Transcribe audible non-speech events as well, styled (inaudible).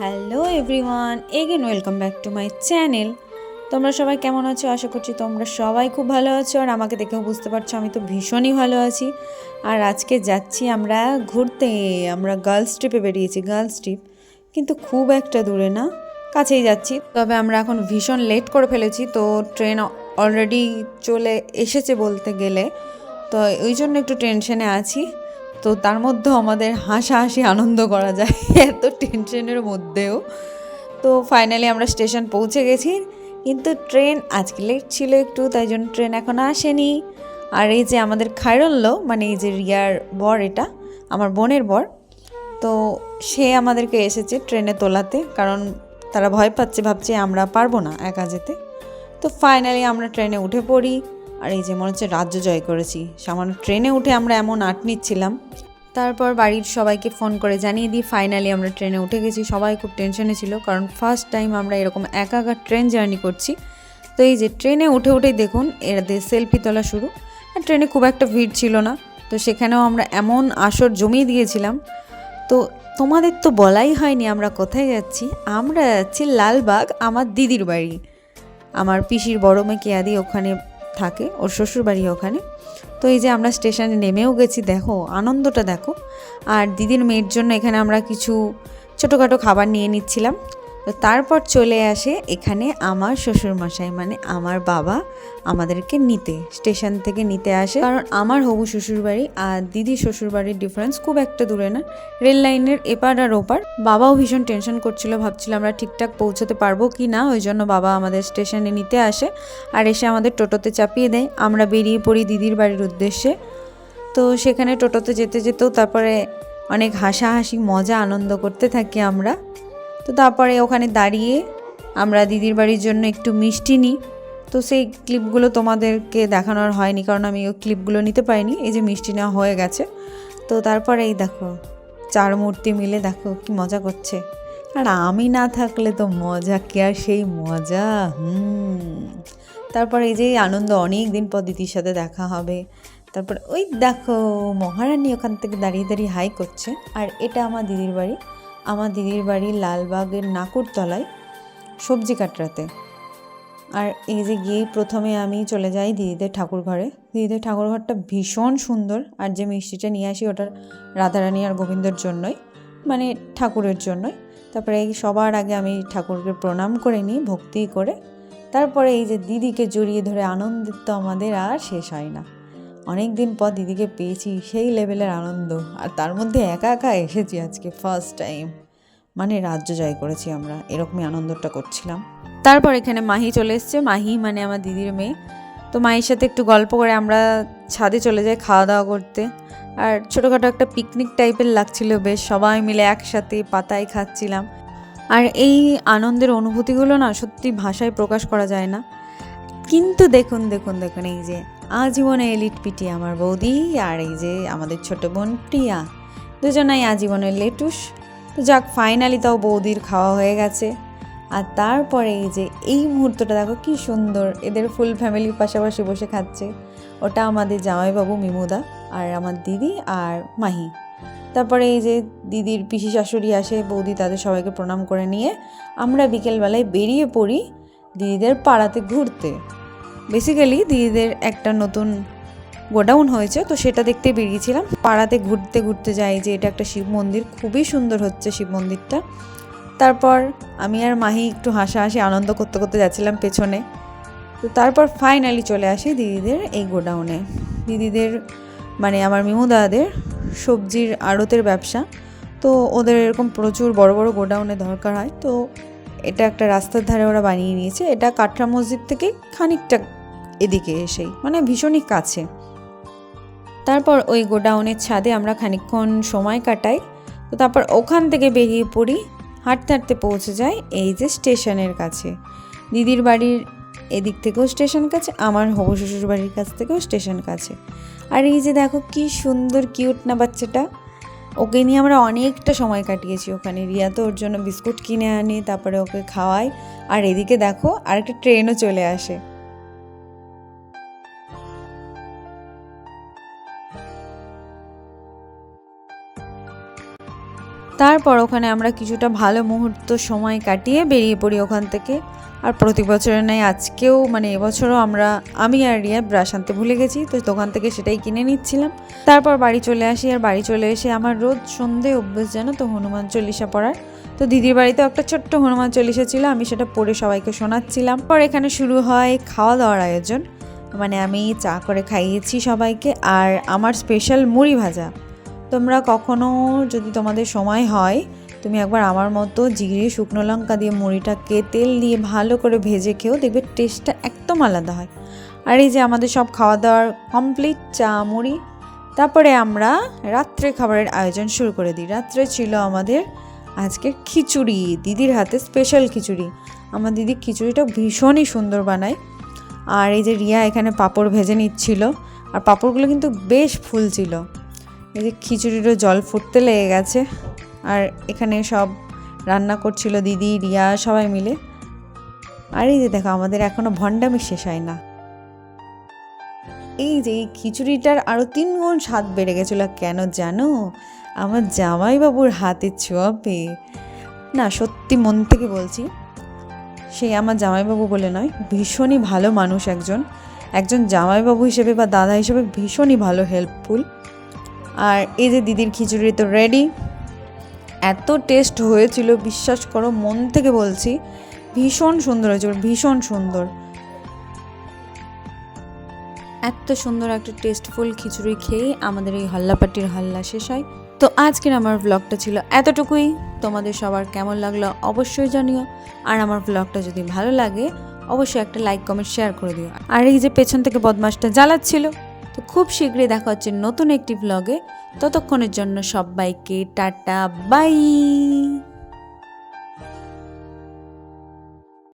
Hello everyone again welcome back to my channel তোমরা সবাই কেমন আছো? আশা করছি তোমরা সবাই খুব ভালো আছো। আর আমাকে দেখেও বুঝতে পারছ, আমি তো ভীষণই ভালো আছি। আর আজকে যাচ্ছি আমরা ঘুরতে। আমরা গার্লস ট্রিপে বেরিয়েছি গার্লস ট্রিপ কিন্তু খুব একটা দূরে না, কাছেই যাচ্ছি। তবে আমরা এখন ভীষণ লেট করে ফেলেছি, তো ট্রেন অলরেডি চলে এসেছে বলতে গেলে। তো ওই জন্য একটু টেনশনে আছি। তো তার মধ্যেও আমাদের হাসাহাসি আনন্দ করা যায় (laughs) এত টেনশনের মধ্যেও। তো ফাইনালি আমরা স্টেশন পৌঁছে গেছি, কিন্তু ট্রেন আজকে লেট ছিল একটু, তাই জন্য ট্রেন এখন আসেনি। আর এই যে আমাদের খায়রল্য মানে এই যে রিয়ার বর এটা, আমার বোনের বর, তো সে আমাদেরকে এসেছে ট্রেনে তোলাতে, কারণ তারা ভয় পাচ্ছে, ভাবছে আমরা পারব না একা যেতে। তো ফাইনালি আমরা ট্রেনে উঠে পড়ি। আর এই যে মনে হচ্ছে রাজ্য জয় করেছি। সামান্য ট্রেনে উঠে আমরা এমন আট নিচ্ছিলাম। তারপর বাড়ির সবাইকে ফোন করে জানিয়ে দিই ফাইনালি আমরা ট্রেনে উঠে গেছি। সবাই খুব টেনশনে ছিল, কারণ ফার্স্ট টাইম আমরা এরকম একা একা ট্রেন জার্নি করছি। তো এই যে ট্রেনে উঠে উঠেই দেখুন এরাদের সেলফি তোলা শুরু। আর ট্রেনে খুব একটা ভিড় ছিল না। তো সেখানেও আমরা এমন আসর জমিয়ে দিয়েছিলাম। তো তোমাদের তো বলাই হয়নি আমরা কোথায় যাচ্ছি। আমরা যাচ্ছি লালবাগ, আমার দিদির বাড়ি। আমার পিসির বড় মেয়ে কেয়াদি ওখানে থাকে, ওর শ্বশুরবাড়ি ওখানে। তো এই যে আমরা স্টেশনে নেমেও গেছি, দেখো, আনন্দটা দেখো। আর দিদির মেয়ের জন্য এখানে আমরা কিছু ছোটোখাটো খাবার নিয়ে নিচ্ছিলাম। তো তারপর চলে আসে এখানে আমার শ্বশুর মশাই মানে আমার বাবা আমাদেরকে নিতে, স্টেশন থেকে নিতে আসে। কারণ আমার হবু শ্বশুর বাড়ি আর দিদি শ্বশুর বাড়ির ডিফারেন্স খুব একটা দূরে না। রেল লাইনের এপার আর ওপার। বাবাও ভীষণ টেনশন করছিল, ভাবছিল আমরা ঠিকঠাক পৌঁছতে পারব কি না, ওই জন্য বাবা আমাদের স্টেশনে নিতে আসে আর এসে আমাদের টোটোতে চাপিয়ে দেয়। আমরা বেরিয়ে পড়ি দিদির বাড়ির উদ্দেশ্যে। তো সেখানে টোটোতে যেতে যেতেও তারপরে অনেক হাসাহাসি, মজা, আনন্দ করতে থাকি আমরা। তো তারপরে ওখানে দাঁড়িয়ে আমরা দিদির বাড়ির জন্য একটু মিষ্টি নিই। তো সেই ক্লিপগুলো তোমাদেরকে দেখানোর হয়নি, কারণ আমি ওই ক্লিপগুলো নিতে পারিনি। এই যে মিষ্টি নেওয়া হয়ে গেছে। তো তারপরে এই দেখো, চার মূর্তি মিলে দেখো কি মজা করছে। আর আমি না থাকলে তো মজা কে আর সেই মজা? হুম। তারপরে এই যে আনন্দ অনেক দিন পর দিদির সাথে দেখা হবে। তারপর ওই দেখো, মহারানী ওখান থেকে দাঁড়িয়ে দাঁড়িয়ে হাই করছে। আর এটা আমার দিদির বাড়ি। আমার দিদির বাড়ি লালবাগের নাকুরতলায় সবজি কাটরাতে। আর এই যে গিয়ে প্রথমে আমি চলে যাই দিদিদের ঠাকুর ঘরে। দিদিদের ঠাকুর ঘরটা ভীষণ সুন্দর আর যে মিষ্টিটা নিয়ে আসি ওটা রাধারানী আর গোবিন্দর জন্যই মানে ঠাকুরের জন্যই। তারপরে এই সবার আগে আমি ঠাকুরকে প্রণাম করে নিই, ভক্তি করে। তারপরে এই যে দিদিকে জড়িয়ে ধরে আনন্দিত আমাদের আর শেষ হয় না। অনেক দিন পর দিদিকে পেয়েছি সেই লেভেলের আনন্দ, আর তার মধ্যে একা একা এসেছি আজকে ফার্স্ট টাইম মানে রাজ্য জয় করেছি আমরা, এরকমই আনন্দটা করছিলাম। তারপর এখানে মাহি চলে এসছে। মাহি মানে আমার দিদির মেয়ে। তো মায়ের সাথে একটু গল্প করে আমরা ছাদে চলে যাই খাওয়া দাওয়া করতে। আর ছোটোখাটো একটা পিকনিক টাইপের লাগছিল বেশ, সবাই মিলে একসাথে পাতায় খাচ্ছিলাম। আর এই আনন্দের অনুভূতিগুলো না সত্যি ভাষায় প্রকাশ করা যায় না। কিন্তু দেখুন দেখুন দেখুন এই যে আজীবনে এলিট পিটি আমার বৌদি আর এই যে আমাদের ছোট বোন প্রিয়া। দুজনাই আজীবনের লেটুস। তো যাক ফাইনালি তাও বৌদির খাওয়া হয়ে গেছে। আর তারপরে এই যে এই মুহূর্তটা, দেখো কি সুন্দর। এদের ফুল ফ্যামিলির পাশাপাশি বসে খাচ্ছে। ওটা আমাদের জামাইবাবু, মিমুদা আর আমার দিদি আর মাহি। তারপরে এই যে দিদির পিসি শাশুড়ি আসে, বৌদি তাদের সবাইকে প্রণাম করে নিয়ে আমরা বিকেলবেলায় বেরিয়ে পড়ি দিদিদের পাড়াতে ঘুরতে। বেসিক্যালি দিদিদের একটা নতুন গোডাউন হয়েছে, তো সেটা দেখতে বেরিয়েছিলাম। পাড়াতে ঘুরতে ঘুরতে যাই যে এটা একটা শিব মন্দির, খুবই সুন্দর হচ্ছে শিব মন্দিরটা। তারপর আমি আর মাহি একটু হাসাহাসি, আনন্দ করতে করতে যাচ্ছিলাম পেছনে। তো তারপর ফাইনালি চলে আসি দিদিদের এই গোডাউনে। দিদিদের মানে আমার মিমুদাদের সবজির আড়তের ব্যবসা। তো ওদের এরকম প্রচুর বড় বড় গোডাউনে দরকার হয়। তো এটা একটা রাস্তার ধারে ওরা বানিয়ে নিয়েছে। এটা কাটরা মসজিদ থেকে খানিকটা এদিকে এসেই মানে ভীষণই কাছে। তারপর ওই গোডাউনের ছাদে আমরা খানিকক্ষণ সময় কাটাই। তো তারপর ওখান থেকে বেরিয়ে পড়ি, হাঁটতে হাঁটতে পৌঁছে যাই এই যে স্টেশনের কাছে। দিদির বাড়ির এদিক থেকেও স্টেশন কাছে, আমার হবু শ্বশুর বাড়ির কাছ থেকেও স্টেশন কাছে। আর এই যে দেখো কি সুন্দর, কিউট না বাচ্চাটা? ওকে নিয়ে আমরা অনেকটা সময় কাটিয়েছি ওখানে। রিয়া তো ওর জন্য বিস্কুট কিনে আনি, তারপরে ওকে খাওয়াই আর এদিকে দেখো আরেকটা ট্রেনও চলে আসে। তারপর ওখানে আমরা কিছুটা ভালো মুহূর্ত সময় কাটিয়ে বেরিয়ে পড়ি ওখান থেকে। আর প্রতি বছরের নাই আজকেও মানে এবছরও আমরা, আমি আর রিয়া ব্রাশ আনতে ভুলে গেছি, তো দোকান থেকে সেটাই কিনে নিচ্ছিলাম। তারপর বাড়ি চলে আসি, আর বাড়ি চলে এসে আমার রোজ সন্ধে অভ্যেস জানো তো হনুমান চল্লিশা পড়ার। তো দিদির বাড়িতেও একটা ছোট্ট হনুমান চল্লিশা ছিল, আমি সেটা পড়ে সবাইকে শোনাচ্ছিলাম। পর এখানে শুরু হয় খাওয়া দাওয়ার আয়োজন। মানে আমি চা করে খাইয়েছি সবাইকে, আর আমার স্পেশাল মুড়ি ভাজা। তোমরা কখনো যদি তোমাদের সময় হয়, তুমি একবার আমার মতো জিরে শুকনো লঙ্কা দিয়ে মুড়িটাকে তেল দিয়ে ভালো করে ভেজে খেও দেখবে টেস্টটা একদম আলাদা হয়। আর এই যে আমাদের সব খাওয়া দাওয়ার কমপ্লিট চা মুড়ি, তারপরে আমরা রাত্রে খাবারের আয়োজন শুরু করে দিই। রাত্রে ছিল আমাদের আজকের খিচুড়ি, দিদির হাতে স্পেশাল খিচুড়ি। আমার দিদি খিচুড়িটা ভীষণই সুন্দর বানায়। আর এই যে রিয়া এখানে পাঁপড় ভেজে নিচ্ছিল, আর পাঁপড়গুলো কিন্তু বেশ ফুল ছিল। এই যে খিচুড়িরও জল ফুটতে লেগে গেছে। আর এখানে সব রান্না করছিল দিদি, রিয়া, সবাই মিলে। আর এই যে দেখো, আমাদের এখনও ভণ্ডামি শেষ হয় না। এই যে এই খিচুড়িটার আরও তিন গুণ স্বাদ বেড়ে গেছিল, কেন জানো? আমার জামাইবাবুর হাতের ছোঁয়া পেয়ে না, সত্যি মন থেকে বলছি, সে আমার জামাইবাবু বলে নয়, ভীষণই ভালো মানুষ একজন। একজন জামাইবাবু হিসেবে বা দাদা হিসেবে ভীষণই ভালো হেল্পফুল আর এই যে দিদির খিচুড়ি তো রেডি এত টেস্ট হয়েছিল, বিশ্বাস করো, মন থেকে বলছি, ভীষণ সুন্দর হয়েছিল ভীষণ সুন্দর। এত সুন্দর একটা টেস্টফুল খিচুড়ি খেয়ে আমাদের এই হল্লাপাটির হল্লা শেষ হয়। তো আজকের আমার ব্লগটা ছিল এতটুকুই। তোমাদের সবার কেমন লাগল অবশ্যই জানিও। আর আমার ব্লগটা যদি ভালো লাগে, অবশ্যই একটা লাইক কমেন্ট শেয়ার করে দিও। আর এই যে পেছন থেকে বদমাসটা জ্বালাচ্ছিল তো খুব শীঘ্রই দেখা হচ্ছে নতুন একটি ব্লগে ততক্ষণের জন্য সবাইকে টাটা বাই